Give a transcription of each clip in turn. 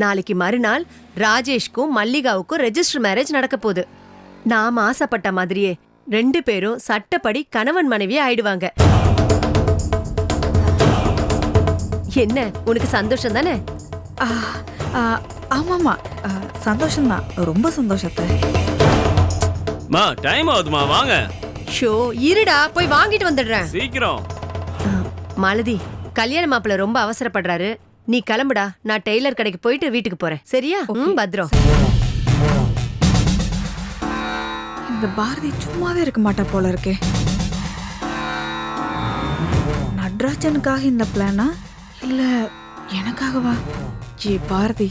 நாளைக்கு மறுநாள் ராஜேஷ்க்கும் மல்லிகாவுக்கும் register marriage நடக்க போகுது. நாம் ஆசைப்பட்ட மாதிரியே ரெண்டு பேரும் சட்டப்படி கணவன் மனைவி ஆயிடுவாங்க. என்ன உனக்கு சந்தோஷம் தானே? ஆமாமா ஆ, சந்தோஷம்தான். ரொம்ப சந்தோஷத்தை. மா டைம் ஆகுதுமா வாங்க. ஷோ இருடா போய் வாங்கிட்டு வந்துடுறேன். சீக்கிரம். மாலதி கல்யாண மாப்பிள்ள ரொம்ப அவசரப்படுறாரு. நீ கிளம்புடா. நான் டெய்லர் கடைக்கு போயிட்டு வீட்டுக்கு போறேன். சரியா? ம், பத்ரம் இந்த பாரதி சும்மாவே இருக்க மாட்டா போல இருக்கே. நட்ராஜனுக்காக இந்த பிளானா இல்ல எனக்காகவா? ஏ பாரதி.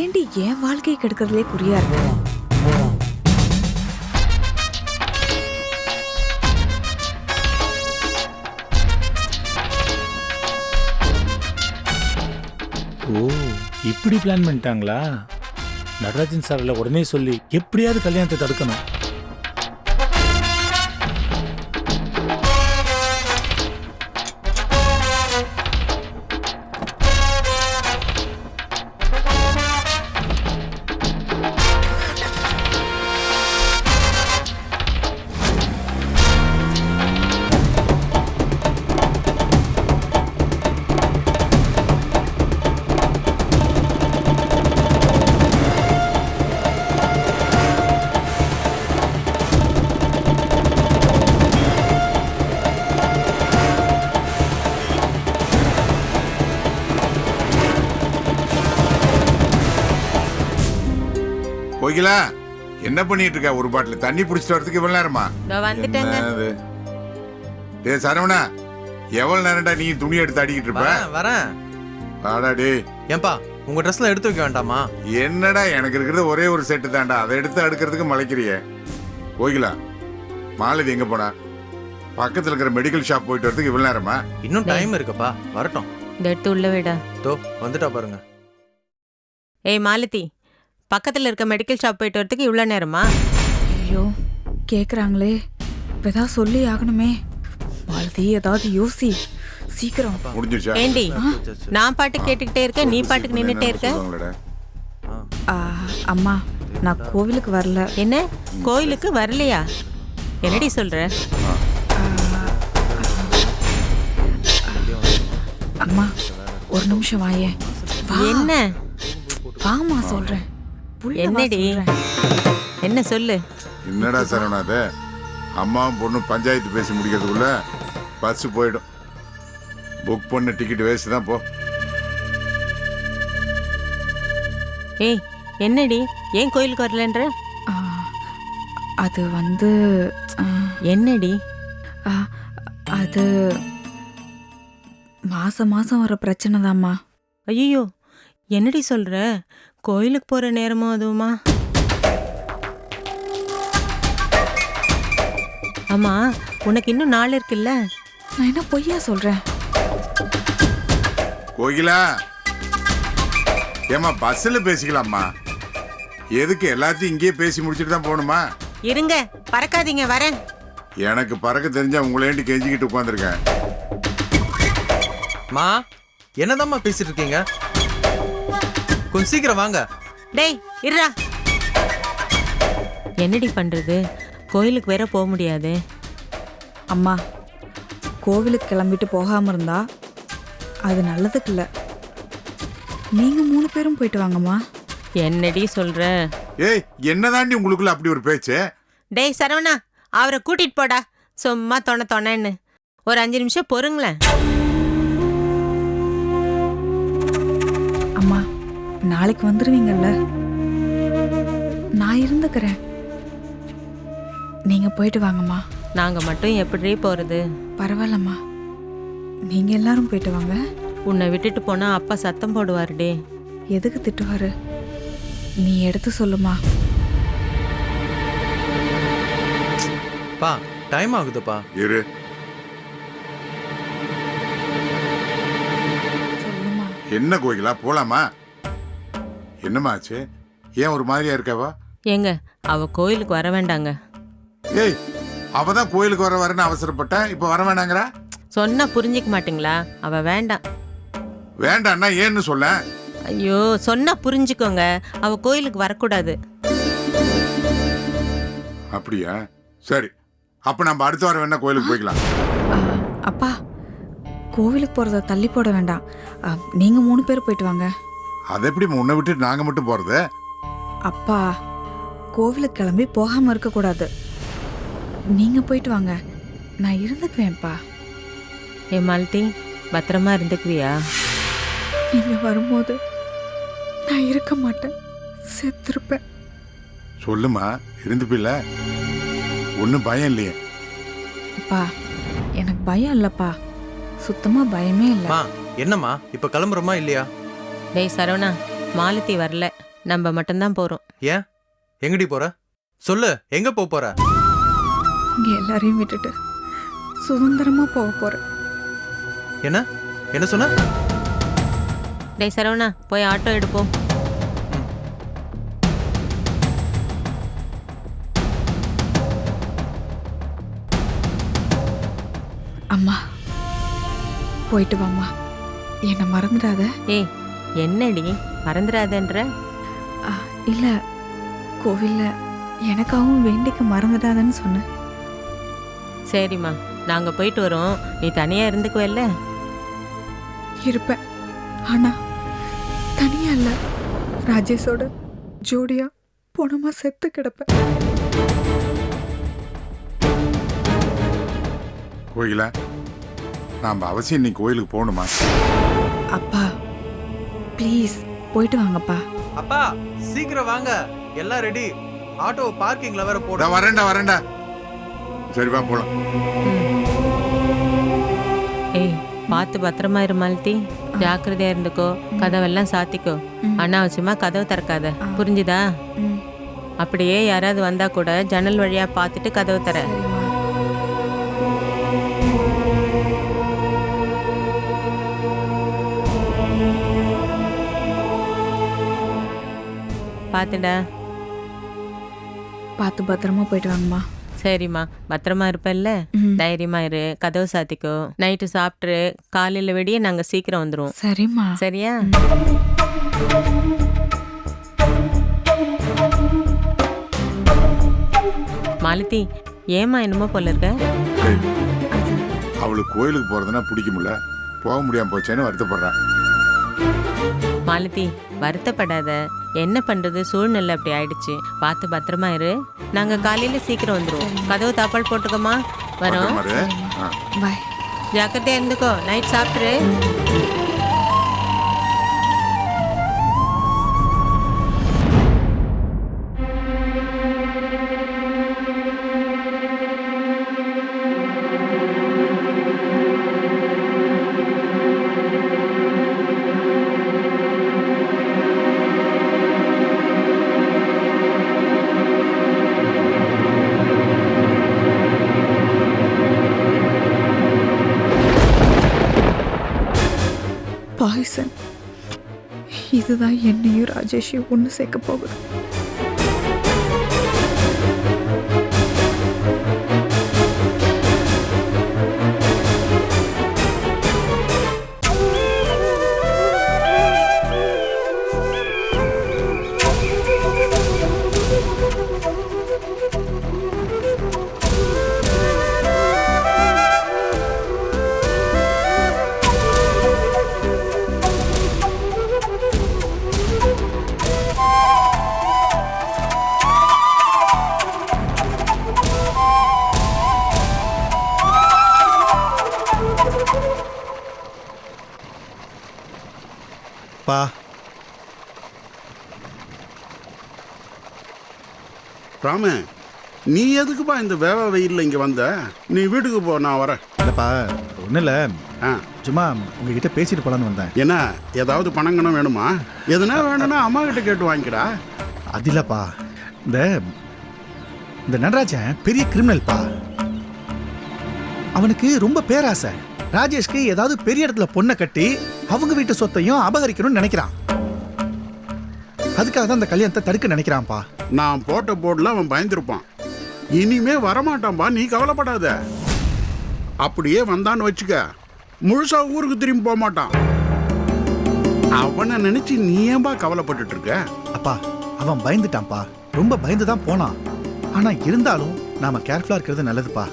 ஏண்டி என் வாழ்க்கையை கெடுக்கிறதுலே குறியா இருக்கு? ஓ. இப்படி பிளான் பண்ணிட்டாங்களா? நடராஜன் சார்ல உடனே சொல்லி எப்படியாவது கல்யாணத்தை தடுக்கணும். கோகிலா என்ன பண்ணிட்டு இருக்க ஒரு பாட்டில் தண்ணி பிடிச்சிட்டு வரதுக்கு இவ்வளவு நேரமா? வந்துட்டேங்க. என்னது? டேய் சரவணா எவ்வளவு நேரம்டா நீ துணி எடுத்து அடிக்கிட்டு இருப்ப? வரேன் வரேன். ஆடா டேய் ஏன்பா உங்க ட்ரெஸ்லாம் எடுத்து வைக்க வேண்டாமா? என்னடா எனக்கு இருக்கிறது ஒரே ஒரு செட்டு தான்டா. அதை எடுத்து அடுக்கிறதுக்கு மலைக்கிறியே. கோகிலா மாலதி எங்க போனா? பக்கத்துல இருக்கிற மெடிக்கல் ஷாப் போயிட்டு வரதுக்கு இவ்வளவு நேரமா? இன்னும் டைம் இருக்குப்பா. வரட்டும். இந்த எடுத்து உள்ள விடா. தோ வந்துட்டா பாருங்க. ஏய் மாலதி. பக்கத்துல இருக்க மெடிக்கல் ஷாப் போயிட்டு வரதுக்கு இவ்வளோ நேரமா? ஐயோ கேக்குறாங்களே. இப்ப ஏதாவது சொல்லி ஆகணுமே. பாரதி ஏதாவது யோசி. சீக்கிரம். முடிஞ்சிருச்சா? ஏண்டி நான் பாட்டு கேட்டுக்கிட்டே இருக்கேன் நீ பாட்டுக்கு நின்னுட்டே இருக்க. ஆ, அம்மா நான் கோவிலுக்கு வரல. என்ன? கோயிலுக்கு வரலையா? என்னடி சொல்ற? அம்மா ஒரு நிமிஷம் வாயேன் வா. என்ன? வாமா சொல்றேன். என்னடி. என்ன சொல்லு? என்னடா சரவணா அது? அம்மாவும் பொண்ணும் பஞ்சாயத்து பேசி முடிக்கிறதுக்குள்ள பஸ் போயிடும். புக் பண்ண டிக்கெட் வேஸ்ட் தான் போ. ஏய் என்னடி? ஏன் கோயிலுக்கு வரலன்ற? ஆ, அது வந்து என்னடி? ஆ, அது மாசம் மாசம் வர பிரச்சனை தாம்மா ஐயோ என்னடி சொல்ற? கோயிலுக்கு போற நேரமும் அதுவுமா? ஆமா உனக்கு இன்னும் நாள் இருக்குல்ல? நான் என்ன பொய்யா சொல்றேன்? கோகிலா ஏமா பஸ்ல பேசிக்கலாமா எதுக்கு எல்லாத்தையும் இங்கேயே பேசி முடிச்சுட்டு தான் போகணுமா? இருங்க பறக்காதீங்க வரேன். எனக்கு பறக்க தெரிஞ்சா உங்களேண்டி கெஞ்சிக்கிட்டு உட்காந்துருக்கேன் மா என்னதாம்மா பேசிட்டு இருக்கீங்க? கொஞ்சம் சீக்கிரம் வாங்க. டேய் இருடா. என்னடி பண்றது? கோயிலுக்கு வேற போக முடியாது. அம்மா கோவிலுக்கு கிளம்பிட்டு போகாம இருந்தா அது நல்லதுக்கு இல்ல. நீங்க மூணு பேரும் போயிட்டு வாங்கம்மா. என்னடி சொல்ற? ஏய் என்னதாண்டி உங்களுக்குள்ள அப்படி ஒரு பேச்சு? டேய் சரவணா அவரை கூட்டிட்டு போடா. சும்மா தொண தொணன்னு. ஒரு அஞ்சு நிமிஷம் பொறுங்களேன். நாளைக்கு வந்துருவீங்கல்ல? நான் இருந்துக்கிறேன். நீங்க போயிட்டு வாங்கம்மா. நாங்க மட்டும் எப்படி போறது? பரவாயில்லம்மா. நீங்க எல்லாரும் போயிட்டு வாங்க. உன்னை விட்டுட்டு போனா அப்பா சத்தம் போடுவாருடே. எதுக்கு திட்டுவாரு? நீ எடுத்து சொல்லுமா. பா டைம் ஆகுதுப்பா. இரு. சொல்லுமா. என்ன கோகிலா போலாமா? என்னம்மா ஆச்சு ஏன் ஒரு மாதிரியா இருக்காவா? ஏங்க அவ கோயிலுக்கு வர வேண்டாங்க. ஏய் அவ தான் கோயிலுக்கு வர வரேன்னு அவசரப்பட்ட இப்ப வர வேணாங்கிறா? சொன்னா புரிஞ்சிக்க மாட்டீங்களா? அவ வேண்டாம். வேண்டாம்னா ஏன்னு சொல்ல? ஐயோ சொன்னா புரிஞ்சுக்கோங்க. அவ கோயிலுக்கு வரக்கூடாது. அப்படியா? சரி அப்ப நம்ம அடுத்த வாரம் வேணா கோயிலுக்கு போய்க்கலாம். ஆ, அப்பா கோவிலுக்கு போகிறத தள்ளி போட வேண்டாம். ஆ, நீங்க மூணு பேர் போயிட்டு வாங்க. அதை எப்படி உன்னை விட்டுட்டு நாங்க மட்டும் போறது? அப்பா கோவிலுக்கு கிளம்பி போகாம இருக்கக்கூடாது நீங்க போயிட்டு வாங்க. நான் இருந்துக்குவேன்ப்பா. ஏ மாலதி பத்திரமா இருந்துக்குவியா? நீங்க வரும்போது நான் இருக்க மாட்டேன். செத்துருப்பேன். சொல்லுமா இருந்துப்பில்ல? ஒன்றும் பயம் இல்லையே. அப்பா எனக்கு பயம் இல்லப்பா. சுத்தமா பயமே இல்லை. என்னம்மா இப்ப கிளம்புறோமா இல்லையா? டேய் சரவணா மாலதி வரல. நம்ம மட்டும்தான் போறோம். ஏன்? எங்கடி போற? சொல்லு எங்க போக போற? இங்க எல்லாரையும் விட்டுட்டு சுதந்திரமா போக போறேன் என்ன? என்ன சொன்ன? டேய் சரவணா போய் ஆட்டோ எடுப்போம் அம்மா போயிட்டு வாம்மா. என்னை மறந்துடாத. ஏய் என்னடி மறந்துடாதன்ற? ஆ, இல்ல. கோவில்ல எனக்காகவும் வேண்டிக்க மறந்துடாதன்னு சொன்னேன். சரிம்மா நாங்க போயிட்டு வரோம். நீ தனியா இருந்துக்குவல்ல? இருப்பேன். ஆனா தனியா இல்ல. ராஜேஷோட ஜோடியா போனமா செத்து கிடப்பேன். கோயிலா? நாம் அவசியம் இன்னைக்கு கோயிலுக்கு போகணுமா? அப்பா ப்ளீஸ் போயிட்டு வாங்கப்பா. அப்பா சீக்கிரம் வாங்க. எல்லாம் ரெடி ஆட்டோ பார்க்கிங்ல வேற போட. வரேன்டா வரேன்டா. சரிப்பா போலாம். ஏய் பார்த்து பத்திரமா இரு மாலதி ஜாக்கிரதையா இருந்துக்கோ. கதவெல்லாம் சாத்திக்கோ. அனாவசியமா கதவு திறக்காத. புரிஞ்சுதா? அப்படியே யாராவது வந்தா கூட ஜன்னல் வழியா பார்த்துட்டு கதவு தர பார்த்துடா பார்த்து பத்திரமா போயிட்டு வாங்கம்மா. சரிம்மா. பத்திரமா இருப்பல்ல. தைரியமா இரு. கதவு சாத்திக்கோ. நைட்டு சாப்பிட்டு காலையில வெடியே நாங்க சீக்கிரம் வந்துருவோம். சரிம்மா. சரியா? மாலதி ஏமா என்னமோ போல இருக்க? அவளுக்கு கோயிலுக்கு போறதுன்னா பிடிக்கும்ல. போக முடியாம போச்சேன்னு வருத்தப்படுறேன் மாலதி வருத்தப்படாத. என்ன பண்றது? சூழ்நிலை அப்படி ஆயிடுச்சு. பார்த்து பத்திரமா இரு. நாங்க காலையில சீக்கிரம் வந்துருவோம். கதவு தாப்பால் போட்டுக்கோமா? வரோம். பாய் ஜாக்கிரதையா இருந்துக்கோ. நைட் சாப்பிட்ரு பாய்சன் இதுதான் என்னையும் ராஜேஷையும் ஒன்று சேர்க்க போகுது. ராம நீ எதுக்குப்பா இந்த வேவ வெயில்ல இங்க வந்த? நீ வீட்டுக்கு போ நான் வரேன். இல்லைப்பா ஒன்றும் இல்லை. ஆ. சும்மா உங்ககிட்ட பேசிட்டு போலான்னு வந்தேன். என்ன ஏதாவது பணங்கணும் வேணுமா? எதுனா வேணும்னா அம்மா கிட்ட கேட்டு வாங்கிக்கடா. அது இல்லைப்பா. இந்த இந்த நடராஜன் பெரிய கிரிமினல்ப்பா. அவனுக்கு ரொம்ப பேராசை. ராஜேஷ்க்கு ஏதாவது பெரிய இடத்துல பொண்ணை கட்டி அவங்க வீட்டு சொத்தையும் அபகரிக்கணும்னு நினைக்கிறான். அதுக்காக தான் இந்த கல்யாணத்தை தடுக்க நினைக்கிறான்ப்பா. நான் போட்ட போர்டில் அவன் பயந்துருப்பான். இனிமே வரமாட்டான்பா நீ கவலைப்படாத. அப்படியே வந்தான்னு வச்சுக்க முழுசா ஊருக்கு திரும்பி போக மாட்டான். அவனை நினைச்சு நீ ஏன்பா கவலைப்பட்டுட்டு இருக்க அப்பா அவன் பயந்துட்டான்ப்பா. ரொம்ப பயந்து தான் போனான். ஆனா இருந்தாலும் நாம கேர்ஃபுல்லா இருக்கிறது நல்லதுப்பா.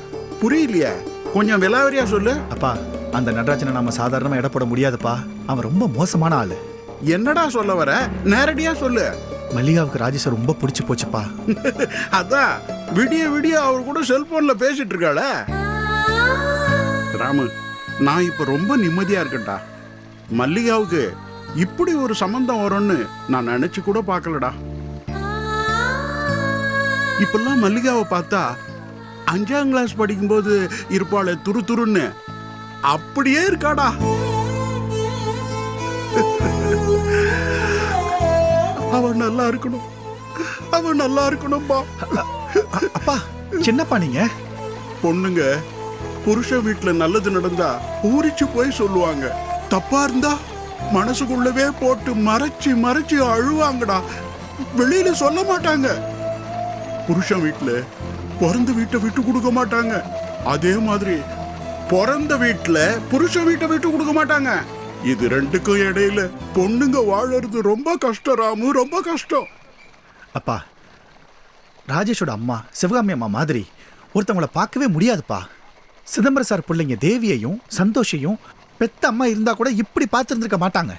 புரியலையே. கொஞ்சம் விலாவரியா சொல்லு. அப்பா அந்த நடராஜனை நாம சாதாரணமா இடப்பட முடியாதுப்பா. அவன் ரொம்ப மோசமான ஆளு. என்னடா சொல்ல வர? நேரடியா சொல்லு. மல்லிகாவுக்கு ராஜேஷை ரொம்ப பிடிச்சு போச்சுப்பா. அதான் விடிய விடிய அவர் கூட செல்போன்ல பேசிட்டு இருக்காள. ராமு நான் இப்ப ரொம்ப நிம்மதியா இருக்கேன்டா. மல்லிகாவுக்கு இப்படி ஒரு சம்பந்தம் வரும்னு நான் நினைச்சு கூட பார்க்கலடா. இப்பெல்லாம் மல்லிகாவை பார்த்தா அஞ்சாம் கிளாஸ் படிக்கும்போது இருப்பாளே துரு துருன்னு அப்படியே இருக்காடா. அவன் நல்லா இருக்கணும். அவன் நல்லா இருக்கணும்பா. அப்பா சின்னப்பா நீங்க? பொண்ணுங்க புருஷன் வீட்டுல நல்லது நடந்தா பூரிச்சு போய் சொல்லுவாங்க. தப்பா இருந்தா மனசுக்குள்ளவே போட்டு மறைச்சு மறைச்சு அழுவாங்கடா. வெளியில சொல்ல மாட்டாங்க. புருஷன் வீட்டுல பிறந்த வீட்டை விட்டு கொடுக்க மாட்டாங்க. அதே மாதிரி பிறந்த வீட்டுல புருஷன் வீட்டை விட்டு கொடுக்க மாட்டாங்க. இது ரெண்டுக்கும் இடையில பொண்ணுங்க வாழறது ரொம்ப கஷ்டம் ராமு ரொம்ப கஷ்டம். அப்பா ராஜேஷோட அம்மா சிவகாமி அம்மா மாதிரி ஒருத்தவங்கள பார்க்கவே முடியாதுப்பா. சிதம்பரம் சார் பிள்ளைங்க தேவியையும் சந்தோஷையும் பெத்த அம்மா இருந்தா கூட இப்படி பார்த்துருந்துருக்க மாட்டாங்க.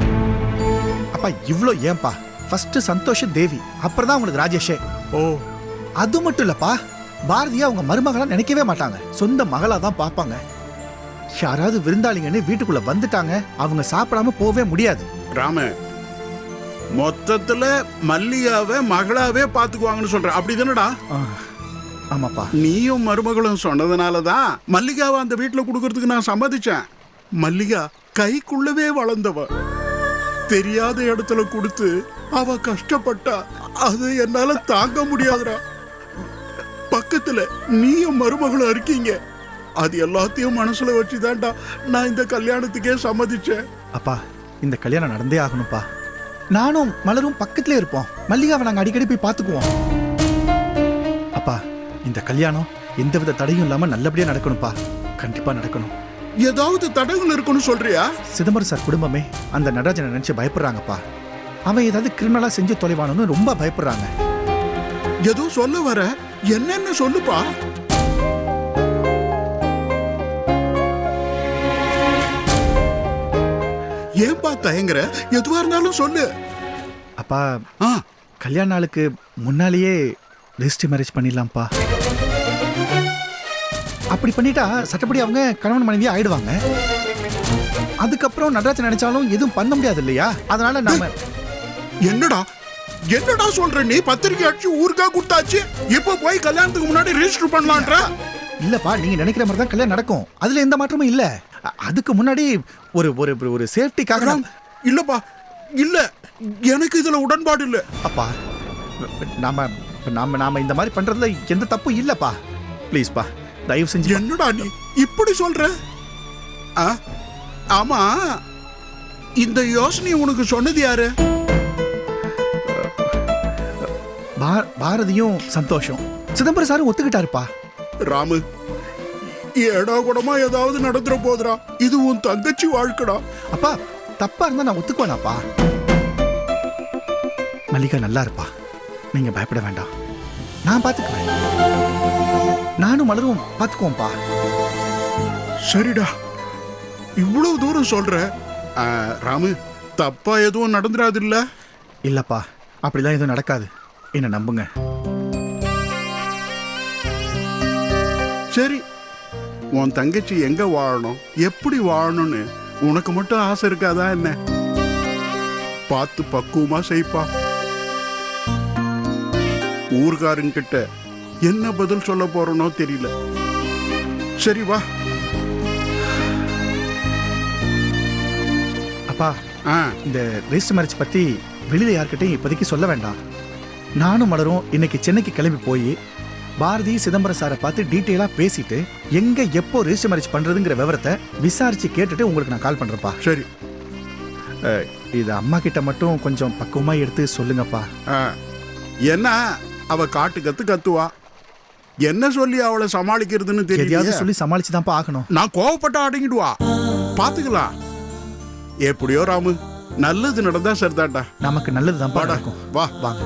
அப்பா இவ்வளோ ஏன்பா? ஃபர்ஸ்ட் சந்தோஷ் தேவி. அப்புறம் தான் உங்களுக்கு ராஜேஷே. ஓ. அது மட்டும் இல்லப்பா பாரதியா அவங்க மருமகளா நினைக்கவே மாட்டாங்க. சொந்த மகளா தான் பார்ப்பாங்க. யாராவது விருந்தாளிங்கன்னு வீட்டுக்குள்ள வந்துட்டாங்க அவங்க சாப்பிடாம போவே முடியாது. ராம மொத்தத்துல மல்லிகாவை மகளாவே பாத்துக்குவாங்கன்னு சொல்ற அப்படிதானடா ஆமாப்பா. நீயும் மருமகளும் சொன்னதுனால தான் மல்லிகாவை அந்த வீட்டுல கொடுக்கறதுக்கு நான் சம்மதிச்சேன். மல்லிகா கைக்குள்ளவே வளர்ந்தவ. தெரியாத இடத்துல கொடுத்து அவ கஷ்டப்பட்டா அது என்னால தாங்க முடியாதுடா. பக்கத்துல நீயும் மருமகளும் இருக்கீங்க. அது எல்லாத்தையும் மனசுல வச்சுதான்டா நான் இந்த கல்யாணத்துக்கே சம்மதிச்சேன். அப்பா இந்த கல்யாணம் நடந்தே ஆகணும்ப்பா. நானும் மலரும் பக்கத்திலே இருப்போம். மல்லிகாவை நாங்க அடிக்கடி போய் பார்த்துக்குவோம். அப்பா இந்த கல்யாணம் எந்தவித தடையும் இல்லாம நல்லபடியா நடக்கணும்ப்பா. கண்டிப்பா நடக்கணும். ஏதாவது தடங்கள் இருக்குன்னு சொல்றியா? சிதம்பரம் சார் குடும்பமே அந்த நடராஜனை நினைச்சு பயப்படுறாங்கப்பா. அவன் ஏதாவது கிரிமினலா செஞ்சு தொலைவானு ரொம்ப பயப்படுறாங்க. ஏதோ சொல்ல வர. என்னன்னு சொல்லுப்பா. ஏன்பா தயங்குற? எதுவா இருந்தாலும் சொல்லு. அப்பா ஆ. கல்யாண நாளுக்கு முன்னாலேயே ரெஜிஸ்டர் மேரேஜ் பண்ணிடலாம்ப்பா. அப்படி பண்ணிட்டா சட்டப்படி அவங்க கணவன் மனைவி ஆயிடுவாங்க. அதுக்கப்புறம் நடராஜன் நினைச்சாலும் எதுவும் பண்ண முடியாது இல்லையா? அதனால நாம என்னடா? என்னடா சொல்ற நீ? பத்திரிக்கை அடிச்சு ஊருக்கா கொடுத்தாச்சு? இப்ப போய் கல்யாணத்துக்கு முன்னாடி ரெஜிஸ்டர் பண்ணலான்ற? இல்லப்பா நீங்க நினைக்கிற மாதிரி தான் கல்யாணம் நடக்கும். அதுல எந்த மாற்றமும் இல்ல. அதுக்கு முன்னாடி ஒரு ஒரு ஒரு- சேஃப்டிக்காக இல்லப்பா இல்ல. எனக்கு இதுல உடன்பாடு இல்ல. அப்பா நாம நாம நாம இந்த மாதிரி பண்றதுல எந்த தப்பும் இல்லப்பா. ப்ளீஸ்ப்பா தயவு செஞ்சு என்னடா நீ இப்படி சொல்ற? ஆ? ஆமா இந்த யோசனை உனக்கு சொன்னது யாரு? பாரதியும் சந்தோஷம். சிதம்பரம் சாரும் ஒத்துக்கிட்டாருப்பா. ராமு ஏடா கூடமா ஏதாவது நடந்துற போதுடா இது உன் தங்கச்சி வாழ்க்கடா அப்பா தப்பா இருந்தா நான் ஒத்துக்குவேனாப்பா மல்லிகா நல்லா இருப்பா நீங்க பயப்பட வேண்டாம் நான் பாத்துக்குவேன் நானும் மலரும் பாத்துக்குவோம்ப்பா சரிடா இவ்வளவு தூரம் சொல்ற ஆ, ராமு தப்பா எதுவும் நடந்துராது இல்ல இல்லப்பா அப்படிலாம் எதுவும் நடக்காது என்ன நம்புங்க சரி உன் தங்கச்சி எங்க வாழணும்? எப்படி வாழணும்னு உனக்கு மட்டும் ஆசை இருக்காதா என்ன? பார்த்து பக்குவமா செய்ப்பா. ஊர்காரங்க கிட்ட என்ன பதில் சொல்ல போறனோ தெரியல. சரி வா. அப்பா ஆ. இந்த ரெஜிஸ்டர் மேரேஜ் பத்தி வெளியில யார்கிட்டயும் இப்போதைக்கு சொல்ல வேண்டாம். நானும் மலரும் இன்னைக்கு சென்னைக்கு கிளம்பி போய் பாரதி சிதம்பரம் சாரை பார்த்து டீட்டெயிலா பேசிட்டு எங்க எப்போ ரெஜிஸ்டர் மேரேஜ் பண்றதுங்கிற விவரத்தை விசாரிச்சு கேட்டுட்டு உங்களுக்கு நான் கால் பண்றேன்ப்பா. சரி. அஹ், இது அம்மா கிட்ட மட்டும் கொஞ்சம் பக்குவமா எடுத்து சொல்லுங்கப்பா. ஆ. என்ன? அவ காட்டு கத்து கத்துவா. என்ன சொல்லி அவளை சமாளிக்கிறதுன்னு எதையாவது தெரியாது சொல்லி சமாளிச்சு தான்ப்பா ஆகணும். நான் கோவப்பட்ட அடங்கிடுவா. பாத்துக்கலாம். எப்படியோ ராமு நல்லது நடந்தா சரிதான்டா. நமக்கு நல்லது தான் வாடா நடக்கும். வா. வாங்க.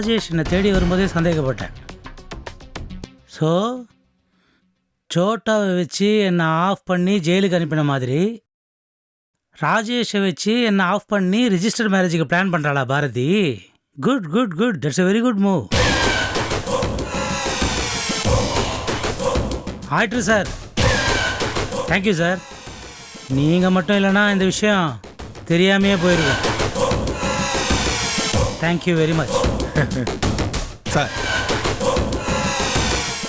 ராஜேஷ் என்னை தேடி வரும்போதே சந்தேகப்பட்டேன். ஸோ சோட்டாவை வச்சு என்னை ஆஃப் பண்ணி ஜெயிலுக்கு அனுப்பின மாதிரி ராஜேஷை வச்சு என்னை ஆஃப் பண்ணி ரிஜிஸ்டர் மேரேஜுக்கு plan பண்ணுறாளா Bharathi? Good good good that's a very good move ஆயிட்டு சார் தேங்க்யூ சார் நீங்கள் மட்டும் இல்லைன்னா இந்த விஷயம் தெரியாமையே போயிருக்கும். Thank you very much sir.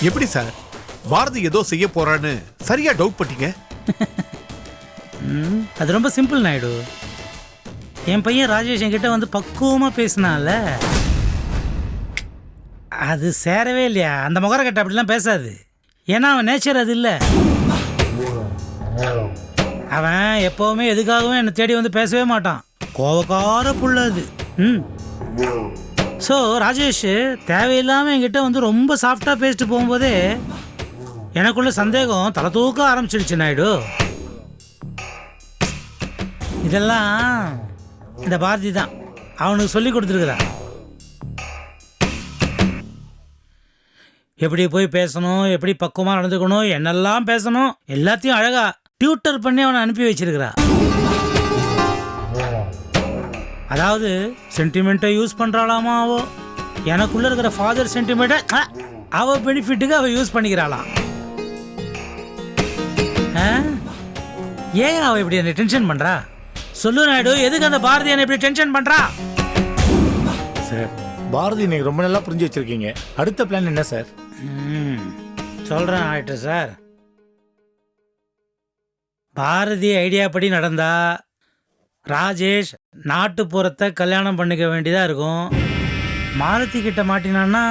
எப்படி சார்? பாரதி ஏதோ செய்ய போறான்னு சரியா டவுட் பட்டீங்க? ம், அது ரொம்ப சிம்பிள் நாயுடு. என் பையன் ராஜேஷ் என்கிட்ட வந்து பக்குவமாக பேசினான்ல அது சேரவே இல்லையா? அந்த முகரக்கட்டை அப்படிலாம் பேசாது. ஏன்னா அவன் நேச்சர் அது இல்லை. அவன் எப்போவுமே எதுக்காகவும் என்னை தேடி வந்து பேசவே மாட்டான். கோவக்கார புள்ள அது. ம். ஸோ ராஜேஷ் தேவையில்லாமல் என்கிட்ட வந்து ரொம்ப சாஃப்டாக பேசிட்டு போகும்போதே எனக்குள்ள சந்தேகம் தலை தூக்க ஆரம்பிச்சிடுச்சு நாயுடு. இதெல்லாம் இந்த பாரதி தான். அவனுக்கு சொல்லி கொடுத்துருக்குறா. எப்படி போய் பேசணும் எப்படி பக்குவமாக நடந்துக்கணும் என்னெல்லாம் பேசணும் எல்லாத்தையும் அழகாக டியூட்டர் பண்ணி அவனை அனுப்பி வச்சிருக்கிறா. அதாவது சென்டிமெண்ட்டை யூஸ் பண்ணுறாளாமா அவோ? எனக்குள்ள இருக்கிற ஃபாதர் சென்டிமெண்ட்டை அவ பெனிஃபிட்டுக்கு அவ யூஸ் பண்ணிக்கிறாளாம்? ஏன் அவ இப்படி என்ன டென்ஷன் பண்றா? சொல்லு நாயுடு எதுக்கு அந்த பாரதி என்ன இப்படி டென்ஷன் பண்றா? சார் பாரதி நீங்க ரொம்ப நல்லா புரிஞ்சு வச்சிருக்கீங்க. அடுத்த பிளான் என்ன சார்? ம், சொல்றேன் ஆயிட்டு சார். பாரதி ஐடியா படி நடந்தா ராஜேஷ் நாட்டுப்புறத்தை கல்யாணம் பண்ணிக்க வேண்டியதா இருக்கும். மாலதி கிட்ட மாட்டினான்னா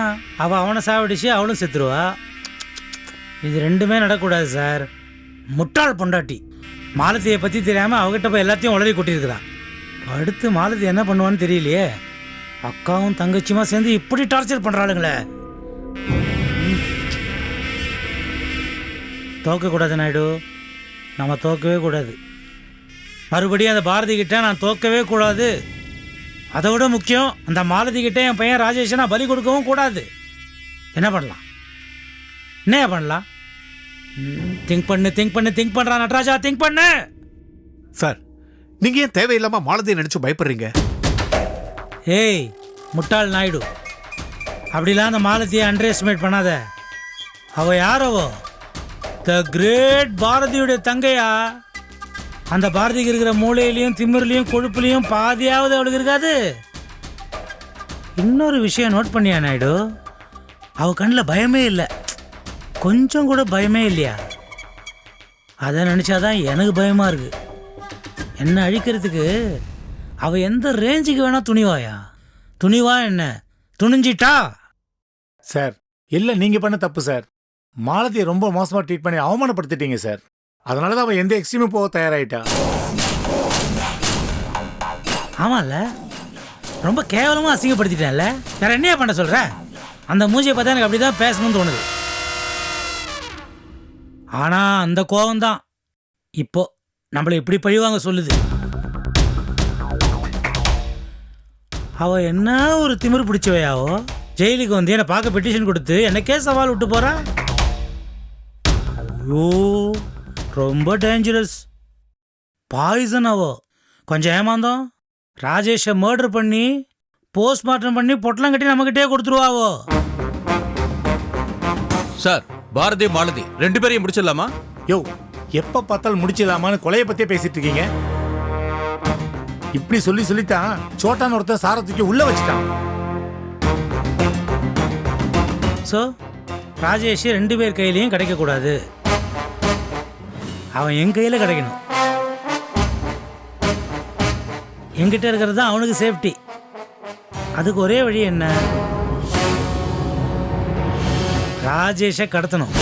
அவள் அவனை சாவடிச்சு அவளும் செத்துருவா. இது ரெண்டுமே நடக்கூடாது சார். முட்டாள் பொண்டாட்டி. மாலதியை பற்றி தெரியாமல் அவகிட்ட போய் எல்லாத்தையும் உளறி கொட்டியிருக்கிறான் அடுத்து மாலதி என்ன பண்ணுவான்னு தெரியலையே. அக்காவும் தங்கச்சியுமா சேர்ந்து இப்படி டார்ச்சர் பண்ணுறாளுங்களே தோக்கக்கூடாது நாயுடு. நம்ம தோக்கவே கூடாது. மறுபடியும் அந்த பாரதி கிட்ட நான் தோக்கவே கூடாது. அதை விட முக்கியம் அந்த மாலதி கிட்ட என் பையன் ராஜேஷை நான் பலி கொடுக்கவும் கூடாது. என்ன பண்ணலாம்? என்ன பண்ணலாம்? திங்க் பண்ணு திங்க் பண்ணு திங்க் பண்றா நடராஜா திங்க் பண்ணு! சார் நீங்க ஏன் தேவையில்லாம மாலதியை நினைச்சு பயப்படுறீங்க? ஏய் முட்டாள் நாயுடு. அப்படிலாம் அந்த மாலத்தியை அண்டர் எஸ்டிமேட் பண்ணாத. அவ யார் அவ? த கிரேட் பாரதியுடைய தங்கையா? அந்த பாரதிக்கு இருக்கிற மூளையிலையும் திமிர்லையும் கொழுப்புலையும் பாதியாவது அவளுக்கு இருக்காது. இன்னொரு விஷயம் நோட் பண்ணியா நாயுடு? அவ கண்ணில் பயமே இல்லை. கொஞ்சம் கூட பயமே இல்லையா? அதை நினச்சாதான் எனக்கு பயமாக இருக்கு. என்ன அழிக்கிறதுக்கு? அவ எந்த ரேஞ்சுக்கு வேணால் துணிவாயா? துணிவா என்ன? துணிஞ்சிட்டா? சார் இல்லை நீங்கள் பண்ண தப்பு சார். மாலதியை ரொம்ப மோசமாக ட்ரீட் பண்ணி அவமானப்படுத்திட்டீங்க சார். அதனால தான் அவன் எந்த எக்ஸ்ட்ரீமும் போக தயாராயிட்டா. ஆமாம்ல ரொம்ப கேவலமாக அசிங்கப்படுத்திட்டேன்ல. வேற என்னையா பண்ண சொல்கிறேன் அந்த மூஞ்சியை பார்த்தா எனக்கு அப்படி தான் பேசணும்னு தோணுது. ஆனால் அந்த கோவம் தான் இப்போ நம்மளை இப்படி பழிவாங்க சொல்லுது. அவ என்ன ஒரு திமிரு பிடிச்சவையாவோ? ஜெயிலுக்கு வந்து என்னை பார்க்க பெட்டிஷன் கொடுத்து எனக்கே சவால் விட்டு போகிறா ஐயோ. ரொம்ப டேஞ்சரஸ் பாய்சன் அவோ. கொஞ்சம் ஏமாந்தோம். ராஜேஷை மர்டர் பண்ணி போஸ்ட்மார்ட்டம் பண்ணி பொட்டலம் கட்டி நம்மகிட்டே கொடுத்துருவாவோ சார் பாரதி மாலதி ரெண்டு பேரையும் முடிச்சிடலாமா? யோ எப்ப பார்த்தாலும் முடிச்சிடலாமான்னு கொலையை பத்தியே பேசிட்டு இருக்கீங்க. இப்படி சொல்லி சொல்லித்தான் சோட்டான்னு ஒருத்தன் சாரத்துக்கு உள்ள வச்சுட்டான். ஸோ ராஜேஷ் ரெண்டு பேர் கையிலையும் கிடைக்கக்கூடாது. அவன் என் கையில் கிடைக்கணும். என்கிட்ட இருக்கிறது தான் அவனுக்கு சேஃப்டி அதுக்கு ஒரே வழி என்ன? ராஜேஷை கடத்தணும்.